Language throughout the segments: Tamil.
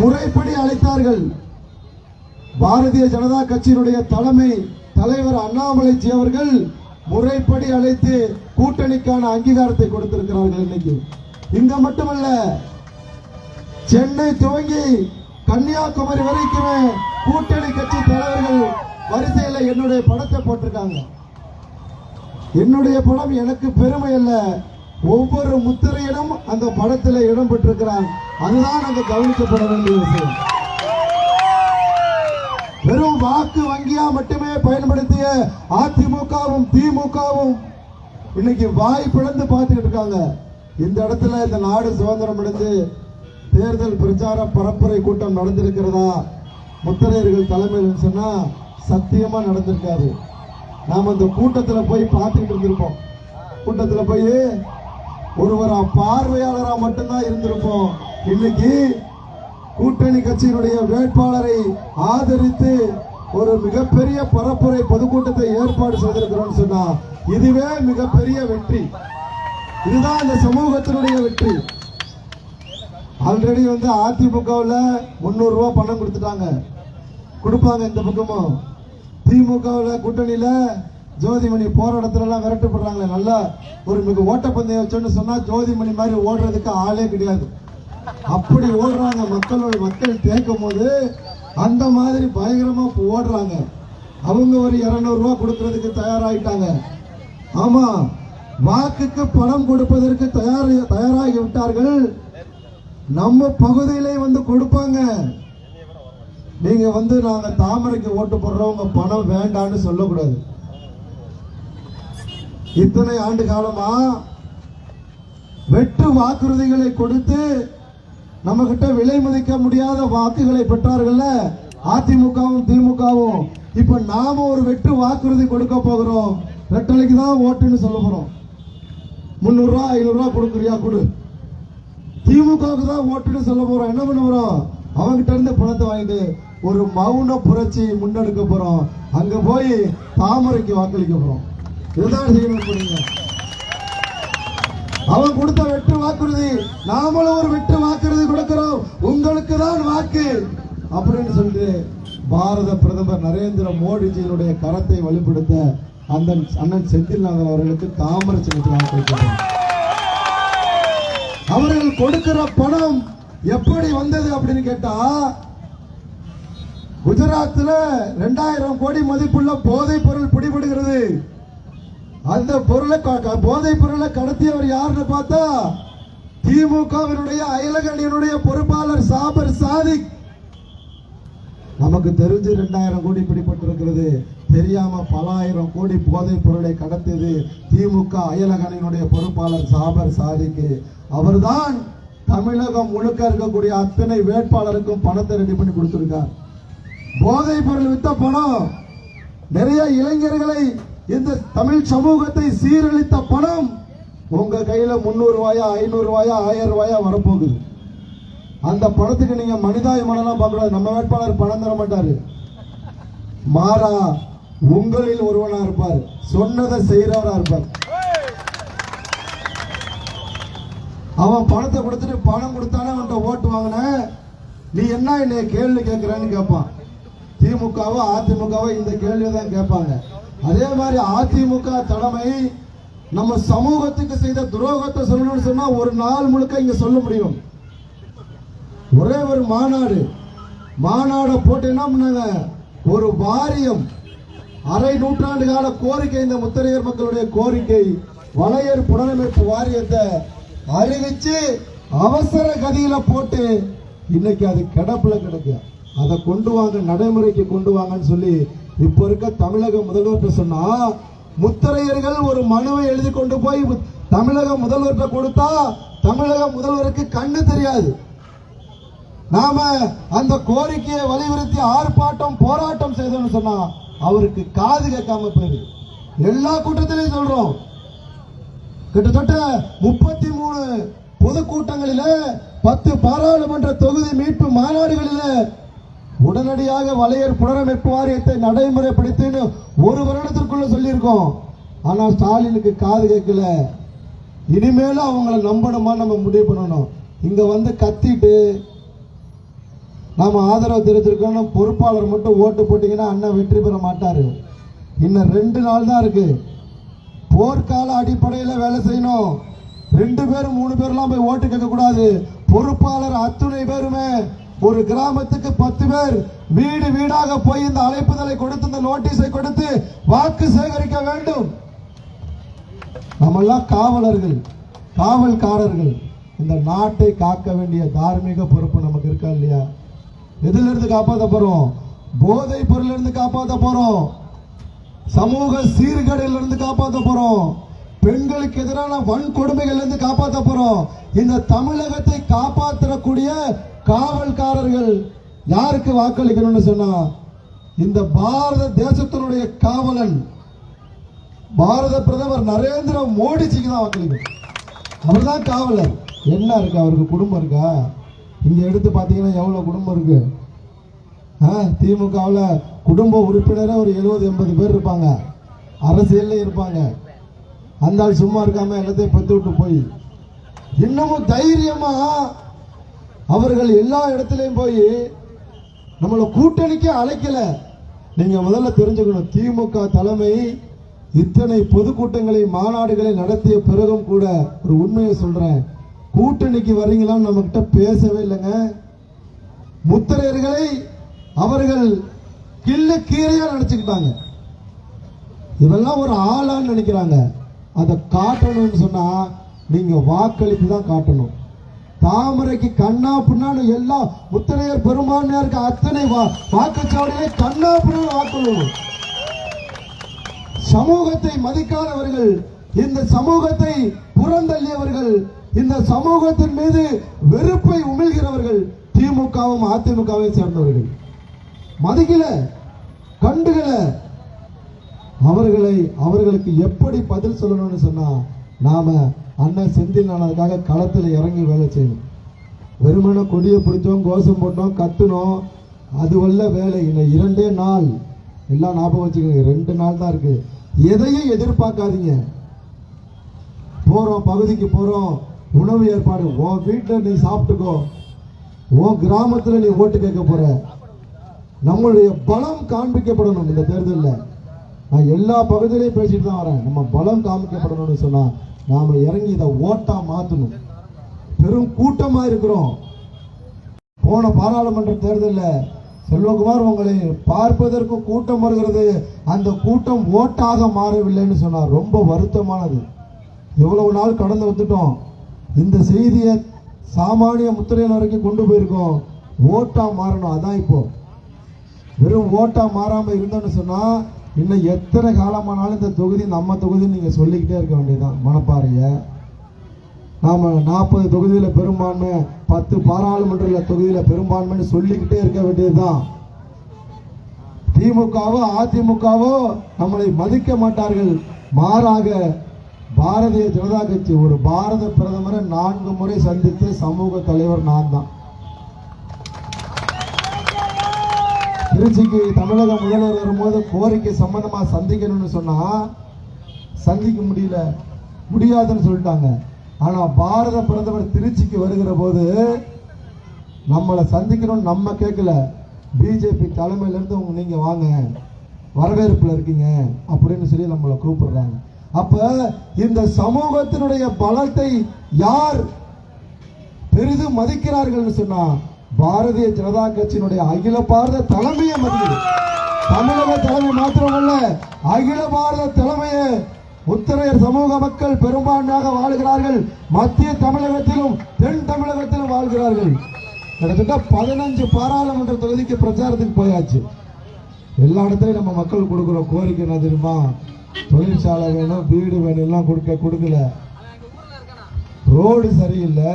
முறைப்படி அழைத்தார்கள். பாரதிய ஜனதா கட்சியினுடைய தலைமை தலைவர் அண்ணாமலைஜி அவர்கள் முறைப்படி அழைத்து கூட்டணிக்கான அங்கீகாரத்தை கொடுத்திருக்கிறார்கள் இன்னைக்கு. இங்க மட்டுமல்ல சென்னை துவங்கி கன்னியாகுமரி வரைக்குமே கூட்டணி கட்சி தலைவர்கள் வரிசையில் என்னுடைய படத்தை போட்டிருக்காங்க. என்னுடைய படம் எனக்கு பெருமை அல்ல. ஒவ்வொரு முத்திரையிலும் அந்த படத்தில் இடம் பெற்றிருக்கிறான். அதுதான் அங்கு கவனிக்கப்பட வேண்டிய விஷயம். வெறும் வாக்கு வங்கியா மட்டுமே பயன்படுத்திய அதிமுகவும் திமுகவும் இன்னைக்கு வாய் பிளந்து பார்த்துக்கிட்டு இருக்காங்க. இந்த இடத்துல இந்த நாடு சுதந்திரம் அடைந்து தேர்தல் பிரச்சார பரப்புரை கூட்டம் நடந்திருக்கிறதா? முத்தரையர்கள் தலைமையில் சொன்னா சத்தியமா நடந்திருக்காது. நாம இந்த கூட்டத்துல போய் பார்த்துக்கிட்டு இருந்திருப்போம். கூட்டத்துல போய் ஒருவரா பார்வையாளரா மட்டும்தான் இருந்திருப்போம். இன்னைக்கு கூட்டணி கட்சியினுடைய வேட்பாளரை ஆதரித்து ஒரு மிகப்பெரிய பரப்புரை பொதுக்கூட்டத்தை ஏற்பாடு செய்திருக்கிறோம் சொன்னா இதுவே மிகப்பெரிய வெற்றி. இதுதான் இந்த சமூகத்தினுடைய வெற்றி. ஆல்ரெடி வந்து அதிமுகவில் முந்நூறு ரூபா பணம் கொடுத்துட்டாங்க. கொடுப்பாங்க இந்த பக்கமும். திமுகவில் கூட்டணியில் ஜோதிமணி போற இடத்துல எல்லாம் நல்லா ஒரு மிக ஓட்டப்பந்தயம் வச்சோன்னு சொன்னால் ஜோதிமணி மாதிரி ஓடுறதுக்கு ஆளே கிடையாது. அப்படி ஓடுறாங்க மக்களோட மக்கள் கேட்கும் போது அந்த மாதிரி பயங்கரமா ஓடுறாங்க. அவங்க ஒரு இருநூறு கொடுக்கறதுக்கு தயாராகிட்டாங்க ஆமா வாக்குக்கு பணம் கொடுப்பதற்கு தயார் தயாராகி விட்டார்கள். நம்ம பகுதியிலே வந்து கொடுப்பாங்க. நீங்க வந்து நாங்க தாமரைக்கு ஓட்டு போடுறவங்க பணம் வேண்டான்னு சொல்லக்கூடாது. இத்தனை ஆண்டு காலமா வெற்று வாக்குறுதிகளை கொடுத்து நம்ம கிட்ட விலை மதிக்க முடியாத வாக்குகளை பெற்றார்கள்ல? அதிமுகவும் திமுகவும். இப்ப நாம ஒரு வெற்று வாக்குறுதி கொடுக்க போகிறோம். ரெட்டலைக்கு தான் ஓட்டுன்னு சொல்ல போறோம். முந்நூறு ரூபா ஐநூறு ரூபா கொடுக்குறியா? கொடு. திமுகவுக்கு தான் ஓட்டுன்னு சொல்ல போறோம். என்ன பண்ண போறோம்? அவங்கிட்ட இருந்து பணத்தை வாங்கிட்டு ஒரு மௌன புரட்சி முன்னெடுக்க போறோம். அங்க போய் தாமரைக்கு வாக்களிக்க போறோம். இதுதான் செய்யணும் அவன் கொடுத்த வெற்று வாக்குறுதி. நாமளும் ஒரு வெட்டு உங்களுக்கு தான் வாக்கு. அப்படின்னு சொல்லிட்டு பாரத பிரதமர் நரேந்திர மோடிஜியினுடைய கரத்தை வலுப்படுத்த அந்த அண்ணன் செந்தில்நாதன் அவர்களுக்கு தாமரை சின்னத்தில் அவர்கள் கொடுக்கிற பணம் எப்படி வந்தது அப்படின்னு கேட்டா குஜராத்தில் ரெண்டாயிரம் கோடி மதிப்புள்ள போதைப் பொருள் பிடிபடுகிறது. அந்த பொருளை போதைப் பொருளை கடத்தியவர் யாருன்னு பார்த்தா திமுகவினுடைய அயலகணியினுடைய பொறுப்பாளர் சாபர் சாதிக். நமக்கு தெரிஞ்சு ரெண்டாயிரம் கோடி பிடிபட்டிருக்கிறது. தெரியாம பல ஆயிரம் கோடி போதைப் பொருளை கடத்தியது திமுக அயலகனினுடைய பொறுப்பாளர் சாபர் சாதிக்கு. அவர்தான் தமிழகம் முழுக்க இருக்கக்கூடிய அத்தனை வேட்பாளருக்கும் பணத்தை ரெடி பண்ணி கொடுத்திருக்கார். போதைப் பொருள் வித்த பணம். நிறைய இளைஞர்களை இந்த தமிழ் சமூகத்தை சீரழித்த பணம். உங்கள் கையில் முன்னூறு ரூபாயா ஐநூறு ரூபாயா ஆயிரம் ரூபாயா வரப்போகுது. அந்த பணத்துக்கு நீங்க மனிதாயமானலாம் பார்க்கக்கூடாது. நம்ம வேட்பாளர் பணம் தர மாட்டார். மாறா உங்களில் ஒருவனா இருப்பார். சொன்னதை செய்யறவரா இருப்பார். அவன் பணத்தை கொடுத்துட்டு பணம் கொடுத்தானே அவன்கிட்ட ஓட்டு வாங்கின? நீ என்ன என்னை கேள்வி கேட்கிறேன்னு கேட்பான் திமுகவோ அதிமுகவோ இந்த கேள்வியை தான் கேட்பாங்க. அதே மாதிரி அதிமுக தலைமை நம்ம சமூகத்துக்கு செய்த துரோகத்தை சொல்லணும்னு சொன்னா ஒரு நாள் முழுக்க இங்க சொல்ல முடியும். ஒரே ஒரு மாநாடு. மாநாடை போட்டு ஒரு வாரியம். அரை நூற்றாண்டு கால கோரிக்கை இந்த முத்தரையர் மக்களுடைய கோரிக்கை. வளையர் புனரமைப்பு வாரியத்தை அறிவிச்சு அவசர கதியில போட்டு இன்னைக்கு அது கிடப்புல கிடக்கு. அதை கொண்டு வாங்க நடைமுறைக்கு கொண்டு வாங்கன்னு சொல்லி இப்ப இருக்க தமிழக முதல்வர்கிட்ட சொன்னா முத்திரையர்கள் ஒரு மனுவை எழுதி கொண்டு போய் தமிழக முதல்வர்கிட்ட கொடுத்தா தமிழக முதல்வருக்கு கண்ணு தெரியாது. நாம அந்த கோரிக்கையை வலியுறுத்தி ஆர்ப்பாட்டம் போராட்டம் செய்தோம்னு சொன்னா அவருக்கு காது கேட்காம போயிருக்கு எல்லா கூட்டத்திலையும் சொல்றோம். கிட்டத்தட்ட முப்பத்தி மூணு பொதுக்கூட்டங்களில பத்து பாராளுமன்ற தொகுதி மீட்பு மாநாடுகளில உடனடியாக வலையர் புனரமைப்பு வாரியத்தை நடைமுறைப்படுத்தின்னு ஒரு வருடத்திற்குள்ள சொல்லியிருக்கோம். ஆனால் ஸ்டாலினுக்கு காது கேட்கல. இனிமேலும் அவங்கள நம்பணுமா நம்ம முடிவு பண்ணணும். இங்க வந்து கத்திட்டு நாம ஆதரவு தெரிவிச்சிருக்கோம்னு பொறுப்பாளர் மட்டும் ஓட்டு போட்டீங்கன்னா அண்ணன் வெற்றி பெற மாட்டாரு. இன்னும் ரெண்டு நாள் தான் இருக்கு. போர்க்கால அடிப்படையில் வேலை செய்யணும். ரெண்டு பேரும் மூணு பேர்லாம் போய் ஓட்டு கேட்க கூடாது பொறுப்பாளர் அத்துணை பேருமே ஒரு கிராமத்துக்கு பத்து பேர் வீடு வீடாக போய் இந்த அழைப்புதலை கொடுத்து இந்த நோட்டீஸை கொடுத்து வாக்கு சேகரிக்க வேண்டும். நம்மெல்லாம் காவலர்கள் காவல்காரர்கள். இந்த நாட்டை காக்க வேண்டிய தார்மீக பொறுப்பு நமக்கு இருக்கா இல்லையா? எதுல இருந்து காப்பாற்ற போறோம்? போதை பொருள் இருந்து காப்பாற்ற போறோம். சமூக சீர்கேடுல இருந்து காப்பாற்ற போறோம். பெண்களுக்கு எதிரான வன்கொடுமைகள் இருந்து காப்பாற்ற போறோம். இந்த தமிழகத்தை காப்பாற்றக்கூடிய காவல்காரர்கள் யாருக்கு வாக்களிக்கணும்னு சொன்னா இந்த பாரத தேசத்தினுடைய காவலன் பாரத பிரதமர் நரேந்திர மோடிஜிக்கு தான் வாக்களிக்கணும். அவர் தான் காவலர். என்ன இருக்கு? அவருக்கு குடும்பம் இருக்கா? இங்க எடுத்து பார்த்தீங்கன்னா எவ்வளவு குடும்பம் இருக்கு? திமுகவில் குடும்ப உறுப்பினரே ஒரு எழுபது எண்பது பேர் இருப்பாங்க. அரசியல்ல இருப்பாங்க. அந்த ஆள் சும்மா இருக்காம எல்லாத்தையும் பெற்று விட்டு போய். இன்னமும் தைரியமா அவர்கள் எல்லா இடத்துலையும் போய் நம்மளை கூட்டணிக்கே அழைக்கல. நீங்க முதல்ல தெரிஞ்சுக்கணும் திமுக தலைமை இத்தனை பொதுக்கூட்டங்களை மாநாடுகளை நடத்திய பிறகும் கூட ஒரு உண்மையை சொல்றேன். கூட்டணிக்கு வர்றீங்களான்னு நம்ம கிட்ட பேசவே இல்லைங்க. முத்திரையர்களை அவர்கள் கிள்ளு கீரையா நினைச்சுக்கிட்டாங்க. இதெல்லாம் ஒரு ஆளான்னு நினைக்கிறாங்க. அதை காட்டணும்னு சொன்னா நீங்க வாக்களித்து தான் காட்டணும். தாமரைக்கு கண்ணா பின்னான்னு எல்லா முத்திரையர் பெரும்பான்மையாருக்கு அத்தனை வா- வாக்குச்சாவடியிலே கண்ணா பின்னான்னு வாக்களிக்கணும் சமூகத்தை மதிக்காதவர்கள் இந்த சமூகத்தை புறந்தள்ளியவர்கள் இந்த சமூகத்தின் மீது வெறுப்பை உமிழ்கிறவர்கள் திமுகவும் அதிமுகவை சேர்ந்தவர்கள். மதிக்கல கண்டுகள அவர்களை அவர்களுக்கு எப்படி பதில் சொல்லணும்னு சொன்னா நாம அண்ணன் செந்தில் நானதுக்காக களத்தில் இறங்கி வேலை செய்யணும். வெறுமனை கொடியை பிடிச்சோம் கோஷம் போட்டோம் கத்துனோம். அதுவல்ல வேலை இல்லை. இரண்டே நாள். எல்லாம் ஞாபகம் வச்சுக்கோங்க. ரெண்டு நாள் தான் இருக்கு. எதையும் எதிர்பார்க்காதீங்க. போகிறோம் பகுதிக்கு போகிறோம் உணவு ஏற்பாடு. உன் வீட்டில் நீ சாப்பிட்டுக்கோ. உன் கிராமத்தில் நீ ஓட்டு கேட்க போற. நம்மளுடைய பலம் காண்பிக்கப்படணும் இந்த தேர்தலில். நான் எல்லா பகுதியிலையும் பேசிட்டு தான் வரேன். நம்ம பலம் காண்பிக்கப்படணும்னு சொன்னால் நாம இறங்கி இதை ஓட்டா மாத்தணும். பெரும் கூட்டமா இருக்கிறோம். போன பாராளுமன்ற தேர்தலில் செல்வகுமார் உங்களை பார்ப்பதற்கு கூட்டம் வருகிறது. அந்த கூட்டம் ஓட்டாக மாறவில்லைன்னு சொன்னார். ரொம்ப வருத்தமானது. எவ்வளவு நாள் கடந்து வந்துட்டோம். இந்த செய்தியை சாமானிய முத்திரையன் வரைக்கும் கொண்டு போயிருக்கோம். ஓட்டா மாறணும். அதான் இப்போ. வெறும் ஓட்டா மாறாம இருந்தோம்னு சொன்னா இன்னும் எத்தனை காலமானாலும் இந்த தொகுதி நம்ம தொகுதின்னு நீங்கள் சொல்லிக்கிட்டே இருக்க வேண்டியதுதான். மணப்பாறையை நாம் நாற்பது தொகுதியில் பெரும்பான்மை பத்து பாராளுமன்ற தொகுதியில் பெரும்பான்மைன்னு சொல்லிக்கிட்டே இருக்க வேண்டியதுதான். திமுகவோ அதிமுகவோ நம்மளை மதிக்க மாட்டார்கள். மாறாக பாரதிய ஜனதா கட்சி ஒரு பாரத பிரதமரை நான்கு முறை சந்தித்த சமூக தலைவர் நான் தான் திருச்சிக்கு தமிழக முதல்வர் வரும்போது கோரிக்கை சம்பந்தமாக சந்திக்கணும்னு சொன்னால் சந்திக்க முடியல. முடியாதுன்னு சொல்லிட்டாங்க. ஆனால் பாரத பிரதமர் திருச்சிக்கு வருகிற போது நம்மளை சந்திக்கணும்னு நம்ம கேட்கல. பிஜேபி தலைமையிலேருந்து உங்க நீங்கள் வாங்க. வரவேற்பில் இருக்கீங்க அப்படின்னு சொல்லி நம்மளை கூப்பிடுறாங்க. அப்போ இந்த சமூகத்தினுடைய பலத்தை யார் பெரிதும் மதிக்கிறார்கள் சொன்னால் பாரதிய ஜனதா கட்சியினுடைய அகில பாரத தலைமையை மதிக்குது. தமிழக தலைமை மாத்திரமல்ல அகில பாரத தலைமையை உத்தரையர் சமூக மக்கள் பெரும்பான்மையாக வாழ்கிறார்கள். மத்திய தமிழகத்திலும் தென் தமிழகத்திலும் வாழ்கிறார்கள். கிட்டத்தட்ட பதினஞ்சு பாராளுமன்ற தொகுதிக்கு பிரச்சாரத்துக்கு போயாச்சு. எல்லா இடத்துலையும் நம்ம மக்கள் கொடுக்குற கோரிக்கை என்ன தெரியுமா? தொழிற்சாலை வேணும் வீடு வேணும் எல்லாம் கொடுக்க கொடுக்கல. ரோடு சரியில்லை.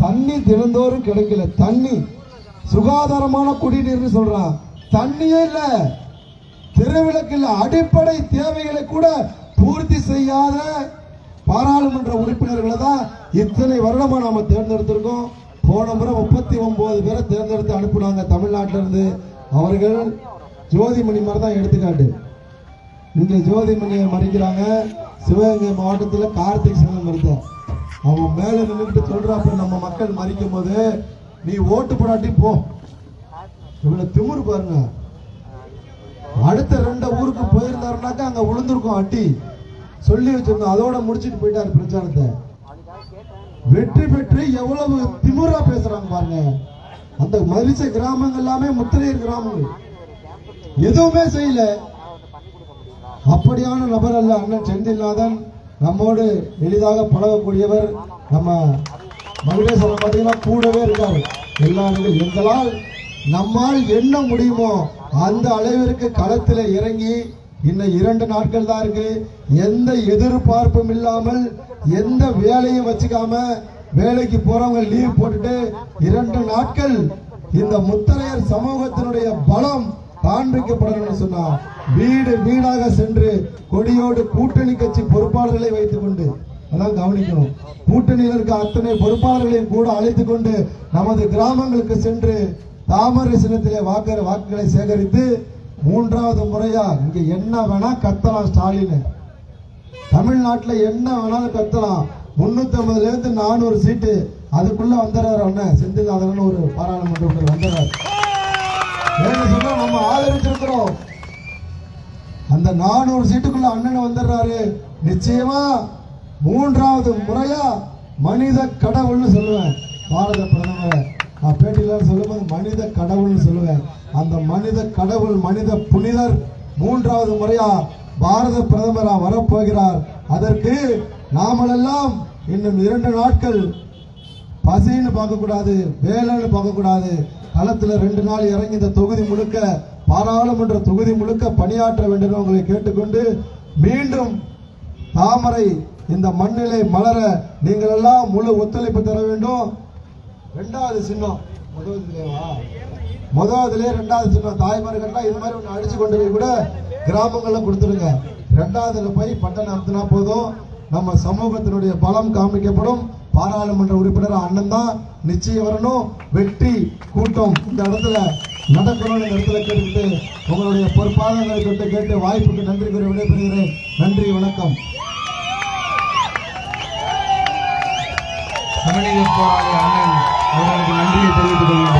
தண்ணி தினந்தோறும் கிடைக்கல. தண்ணி. சுகாதாரமான குடிநீர்னு சொல்றான் தண்ணியே இல்ல. தெருவிளக்கு இல்ல அடிப்படை தேவைகளை கூட பூர்த்தி செய்யாத பாராளுமன்ற உறுப்பினர்களை தான் இத்தனை வருடமா நாம தேர்ந்தெடுத்திருக்கோம். போன முறை முப்பத்தி ஒன்பது பேரை தேர்ந்தெடுத்து அனுப்புனாங்க தமிழ்நாட்டில இருந்து அவர்கள் ஜோதிமணி மாதிரி தான் எடுத்துக்காட்டு. இங்க ஜோதிமணியை மறிக்கிறாங்க. சிவகங்கை மாவட்டத்தில் கார்த்திக் சிவன் மறுத்தார் அவன் மேல நின்றுட்டு சொல்றாப்ப நம்ம மக்கள் மறிக்கும் போது நீ ஓட்டு போடாட்டி போ. இவ்வளவு திமிரு பாருங்க. அடுத்த ரெண்டு ஊருக்கு போயிருந்தாருனாக்கா அங்க விழுந்திருக்கும் அட்டி. சொல்லி வச்சிருந்தோம் அதோட முடிச்சிட்டு போயிட்டாரு பிரச்சாரத்தை. வெற்றி பெற்று எவ்வளவு திமிரா பேசுறாங்க பாருங்க. அந்த மதிச்ச கிராமங்கள் எல்லாமே முத்திரையர் கிராமங்கள். எதுவுமே செய்யல. அப்படியான நபர் அல்ல அண்ணன் செந்தில்நாதன். நம்மோடு எளிதாக பழகக்கூடியவர் நம்ம மகேஸ்வரன் பார்த்தீங்கன்னா கூடவே இருக்காரு. எல்லா எங்களால் நம்மால் என்ன முடியுமோ அந்த அளவிற்கு களத்தில் இறங்கி இன்னும் இரண்டு நாட்கள் தான் இருக்கு. எந்த எதிர்பார்ப்பும் இல்லாமல் எந்த வேலையும் வச்சுக்காம வேலைக்கு போறவங்க லீவ் போட்டுட்டு இரண்டு நாட்கள் இந்த முத்தரையர் சமூகத்தினுடைய பலம் காண்பிக்கப்படணும்னு சொன்னா வீடு வீடாக சென்று கொடியோடு கூட்டணி கட்சி பொறுப்பாளர்களை வைத்துக் கொண்டு அதான் கவனிக்கணும். கூட்டணியில் இருக்க அத்தனை பொறுப்பாளர்களையும் கூட அழைத்துக் கொண்டு நமது கிராமங்களுக்கு சென்று தாமரை சின்னத்திலே வாக்கு வாக்குகளை சேகரித்து மூன்றாவது முறையா இங்க என்ன வேணா கத்தலாம் ஸ்டாலின். தமிழ்நாட்டில் என்ன வேணாலும் கத்தலாம். முன்னூத்தி ஐம்பதுல இருந்து நானூறு சீட்டு அதுக்குள்ள வந்துடுறாரு அண்ணன். செந்தில்நாதன் ஒரு பாராளுமன்ற உறுப்பினர் வந்துடுறாரு. சொன்னா நம்ம ஆதரிச்சிருக்கிறோம். அந்த நானூறு சீட்டுக்குள்ள அண்ணன் வந்துடுறாரு. நிச்சயமா மூன்றாவது முறையா மனித கடவுள்னு சொல்லுவேன். பாரத பிரதமர் நான் பேட்டியில் சொல்லும்போது மனித கடவுள்னு சொல்லுவேன். அந்த மனித கடவுள் மனித புனிதர் மூன்றாவது முறையா பாரத பிரதமராக வரப்போகிறார். அதற்கு நாமளெல்லாம் இன்னும் இரண்டு நாட்கள் பசின்னு பார்க்கக்கூடாது வேலைன்னு பார்க்கக்கூடாது. களத்தில் ரெண்டு நாள் இறங்கி இந்த தொகுதி முழுக்க பாராளுமன்ற தொகுதி முழுக்க பணியாற்ற வேண்டும் என உங்களை கேட்டுக்கொண்டு மீண்டும் தாமரை இந்த மண்ணிலை மலர நீங்கள் எல்லாம் முழு ஒத்துழைப்பு தர வேண்டும். ரெண்டாவது சின்னம். முதல்வா முதல்ல ரெண்டாவது சின்னம். தாய்மார்கள்லாம் இது மாதிரி ஒன்று அடிச்சு கொண்டு போய் கூட கிராமங்களில் கொடுத்துருங்க. ரெண்டாவதுல போய் பட்டம் நடத்தினா போதும். நம்ம சமூகத்தினுடைய பலம் காமிக்கப்படும். பாராளுமன்ற உறுப்பினர் அண்ணன் தான். நிச்சயம் வரணும். வெற்றி கூட்டம் இந்த இடத்துல. நடக்கணும்னு இடத்துல கேட்டுக்கிட்டு உங்களுடைய பொறுப்பாளர்களை கொண்டு கேட்டு வாய்ப்புக்கு நன்றி கூறி விடைபெறுகிறேன். நன்றி வணக்கம். சமநீத போராளி அண்ணன் அவர்களுக்கு நன்றியை தெரிவித்துக் கொள்கிறேன்